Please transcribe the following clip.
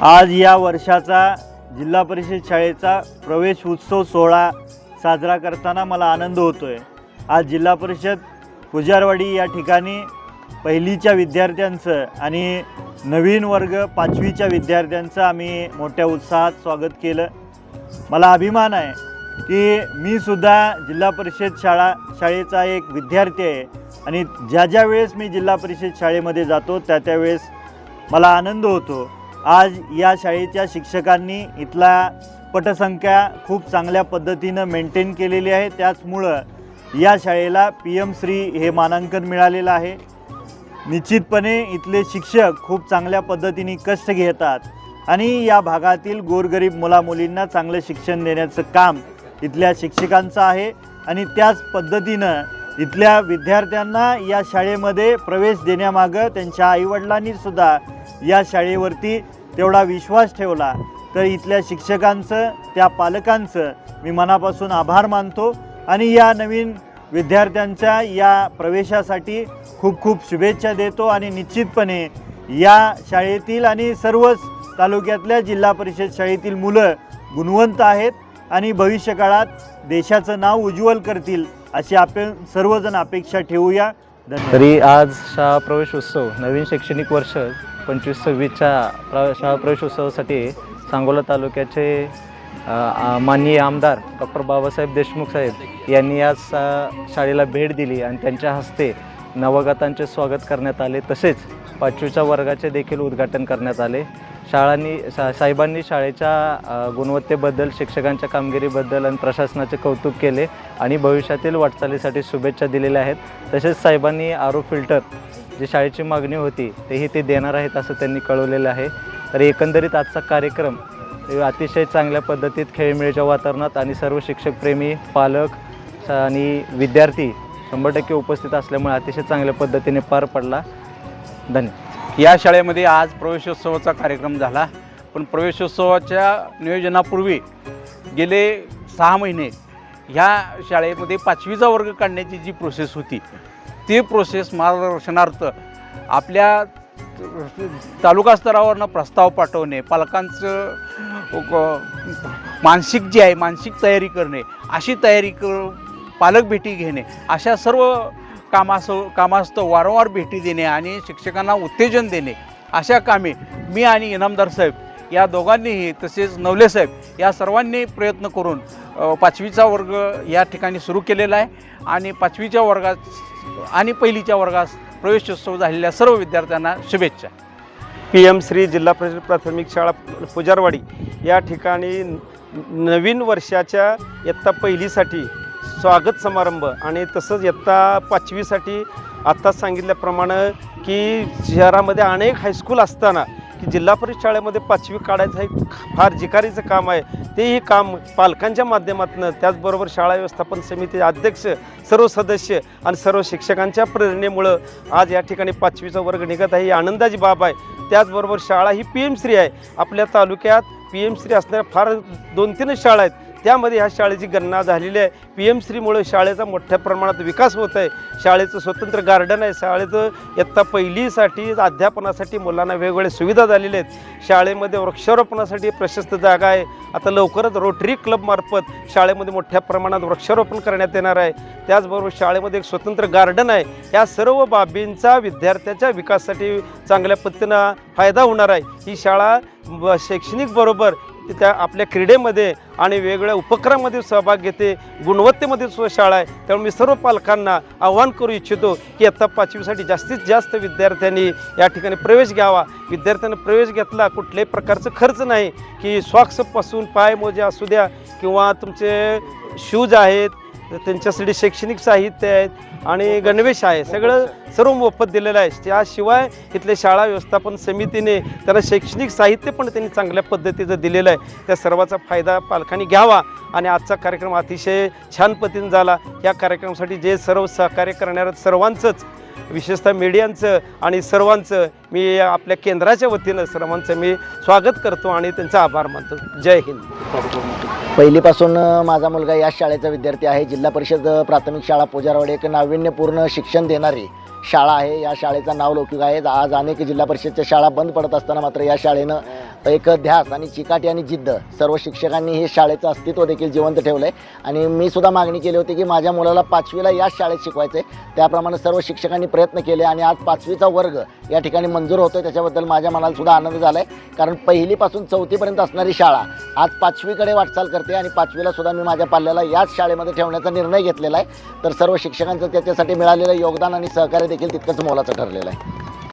आज या वर्षाचा जिल्हा परिषद शाळेचा प्रवेश उत्सव सोहळा साजरा करताना मला आनंद होतो आहे आज जिल्हा परिषद पुजारवाडी या ठिकाणी पहिलीच्या विद्यार्थ्यांचं आणि नवीन वर्ग पाचवीच्या विद्यार्थ्यांचं आम्ही मोठ्या उत्साहात स्वागत केलं. मला अभिमान आहे की मी सुद्धा जिल्हा परिषद शाळा शाळेचा एक विद्यार्थी आहे आणि ज्या ज्या वेळेस मी जिल्हा परिषद शाळेमध्ये जातो त्या त्यावेळेस मला आनंद होतो. आज या शाळेच्या शिक्षकांनी इथला पटसंख्या खूप चांगल्या पद्धतीनं मेंटेन केलेली आहे. त्याचमुळं या शाळेला पी एम श्री हे मानांकन मिळालेलं आहे. निश्चितपणे इथले शिक्षक खूप चांगल्या पद्धतीने कष्ट घेतात आणि या भागातील गोरगरीब मुलामुलींना चांगलं शिक्षण देण्याचं काम इथल्या शिक्षकांचं आहे आणि त्याच पद्धतीनं इथल्या विद्यार्थ्यांना या शाळेमध्ये प्रवेश देण्यामागं त्यांच्या आईवडिलांनीसुद्धा या शाळेवरती तेवढा विश्वास ठेवला. तर इथल्या शिक्षकांचं त्या पालकांचं मी मनापासून आभार मानतो आणि या नवीन विद्यार्थ्यांच्या या प्रवेशासाठी खूप खूप शुभेच्छा देतो आणि निश्चितपणे या शाळेतील आणि सर्वच तालुक्यातल्या जिल्हा परिषद शाळेतील मुलं गुणवंत आहेत आणि भविष्यकाळात देशाचं नाव उज्ज्वल करतील. अशी आपण सर्वजण अपेक्षा ठेवूया. तरी आज शाळा प्रवेश उत्सव नवीन शैक्षणिक वर्ष पंचवीस सव्वीसच्या प्र शाळा प्रवेश उत्सवासाठी सांगोला तालुक्याचे माननीय आमदार डॉक्टर बाबासाहेब देशमुख साहेब यांनी आज शा शाळेला भेट दिली आणि त्यांच्या हस्ते नवगतांचे स्वागत करण्यात आले. तसेच पाचवीच्या वर्गाचे देखील उद्घाटन करण्यात आले. शाळांनी सा साहेबांनी शाळेच्या गुणवत्तेबद्दल शिक्षकांच्या कामगिरीबद्दल आणि प्रशासनाचे कौतुक केले आणि भविष्यातील वाटचालीसाठी शुभेच्छा दिलेल्या आहेत. तसेच साहेबांनी आरो फिल्टर जी शाळेची मागणी होती तेही ते देणार आहेत असं त्यांनी कळवलेलं आहे. तर एकंदरीत आजचा कार्यक्रम अतिशय चांगल्या पद्धतीत खेळमेळीच्या वातावरणात आणि सर्व शिक्षकप्रेमी पालक आणि विद्यार्थी शंभर टक्के उपस्थित असल्यामुळे अतिशय चांगल्या पद्धतीने पार पडला. धन्यवाद. या शाळेमध्ये आज प्रवेशोत्सवाचा कार्यक्रम झाला. पण प्रवेशोत्सवाच्या नियोजनापूर्वी गेले सहा महिने ह्या शाळेमध्ये पाचवीचा वर्ग काढण्याची जी प्रोसेस होती ती प्रोसेस मार्गदर्शनार्थ आपल्या तालुका स्तरावरनं प्रस्ताव पाठवणे पालकांचं क- मानसिक जे आहे मानसिक तयारी करणे अशी तयारी कर पालक भेटी घेणे अशा सर्व कामासो कामास्तव वारंवार भेटी देणे आणि शिक्षकांना उत्तेजन देणे अशा कामे मी आणि इनामदार साहेब या दोघांनीही तसेच नवले साहेब या सर्वांनी प्रयत्न करून पाचवीचा वर्ग या ठिकाणी सुरू केलेला आहे आणि पाचवीच्या वर्गात आणि पहिलीच्या वर्गास प्रवेशोत्सव झालेल्या सर्व विद्यार्थ्यांना शुभेच्छा. पी एम श्री जिल्हा परिषद प्राथमिक शाळा पुजारवाडी या ठिकाणी नवीन वर्षाच्या इयत्ता पहिलीसाठी स्वागत समारंभ. आणि तसंच इयत्ता पाचवीसाठी आत्ताच सांगितल्याप्रमाणे की शहरामध्ये अनेक हायस्कूल असताना की जिल्हा परिषद शाळेमध्ये पाचवी काढायचं हे फार जिकारीचं काम आहे. तेही काम पालकांच्या माध्यमातून त्याचबरोबर शाळा व्यवस्थापन समिती अध्यक्ष सर्व सदस्य आणि सर्व शिक्षकांच्या प्रेरणेमुळं आज या ठिकाणी पाचवीचा वर्ग निघत आहे. ही आनंदाची बाब आहे. त्याचबरोबर शाळा ही पी एम श्री आहे. आपल्या तालुक्यात पी एम श्री असणाऱ्या फार दोन तीनच शाळा आहेत. त्यामध्ये ह्या शाळेची गणना झालेली आहे. पी एम श्रीमुळे शाळेचा मोठ्या प्रमाणात विकास होत आहे. शाळेचं स्वतंत्र गार्डन आहे. शाळेचं इयत्ता पहिलीसाठी अध्यापनासाठी मुलांना वेगवेगळ्या सुविधा झालेल्या आहेत. शाळेमध्ये वृक्षारोपणासाठी प्रशस्त जागा आहे. आता लवकरच रोटरी क्लबमार्फत शाळेमध्ये मोठ्या प्रमाणात वृक्षारोपण करण्यात येणार आहे. त्याचबरोबर शाळेमध्ये एक स्वतंत्र गार्डन आहे. या सर्व बाबींचा विद्यार्थ्याच्या विकासासाठी चांगल्या पद्धतीनं फायदा होणार आहे. ही शाळा ब- शैक्षणिक बरोबर त्या आपल्या क्रीडेमध्ये आणि वेगवेगळ्या उपक्रमामध्ये सहभाग घेते. गुणवत्तेमध्ये सुद्धा शाळा आहे. त्यामुळे मी सर्व पालकांना आव्हान करू इच्छितो की आत्ता पाचवीसाठी जास्तीत जास्त विद्यार्थ्यांनी या ठिकाणी प्रवेश घ्यावा. विद्यार्थ्यांनी प्रवेश घेतला कुठल्याही प्रकारचं खर्च नाही की सॉक्सपासून पाय मोजे असू द्या किंवा तुमचे शूज आहेत त्यांच्यासाठी शैक्षणिक साहित्य आहेत आणि गणवेश आहे. सगळं सर्व मोफत दिलेलं आहे. त्याशिवाय इथल्या शाळा व्यवस्थापन समितीने त्याला शैक्षणिक साहित्य पण त्यांनी चांगल्या पद्धतीचं दिलेलं आहे. त्या सर्वाचा फायदा पालकांनी घ्यावा आणि आजचा कार्यक्रम अतिशय छान पद्धतीने झाला. या कार्यक्रमासाठी जे सर्व सहकार्य करणाऱ्या सर्वांचंच विशेषतः मीडियांचं आणि सर्वांचं मी आपल्या केंद्राच्या वतीनं सर्वांचं मी स्वागत करतो आणि त्यांचा आभार मानतो. जय हिंद. पहिलीपासून माझा मुलगा या शाळेचा विद्यार्थी आहे. जिल्हा परिषद प्राथमिक शाळा पोजारवाडी एक नाविन्यपूर्ण शिक्षण देणारी शाळा आहे. या शाळेचं नाव लौकिक आहे. आज अनेक जिल्हा परिषदच्या शाळा बंद पडत असताना मात्र या शाळेनं एक ध्यास आणि चिकाटी आणि जिद्द सर्व शिक्षकांनी हे शाळेचं अस्तित्व देखील जिवंत ठेवलं आहे आणि मी सुद्धा मागणी केली होती की माझ्या मुलाला पाचवीला याच शाळेत शिकवायचं आहे त्याप्रमाणे सर्व शिक्षकांनी प्रयत्न केले आणि आज पाचवीचा वर्ग या ठिकाणी मंजूर होतो त्याच्याबद्दल माझ्या मनाला सुद्धा आनंद झाला आहे कारण पहिलीपासून चौथीपर्यंत असणारी शाळा आज पाचवीकडे वाटचाल करते आणि पाचवीला सुद्धा मी माझ्या पाल्याला याच शाळेमध्ये ठेवण्याचा निर्णय घेतलेला आहे. तर सर्व शिक्षकांचं त्याच्यासाठी मिळालेलं योगदान आणि सहकार्य देखील तितकंच मोलाचं ठरलेलं आहे.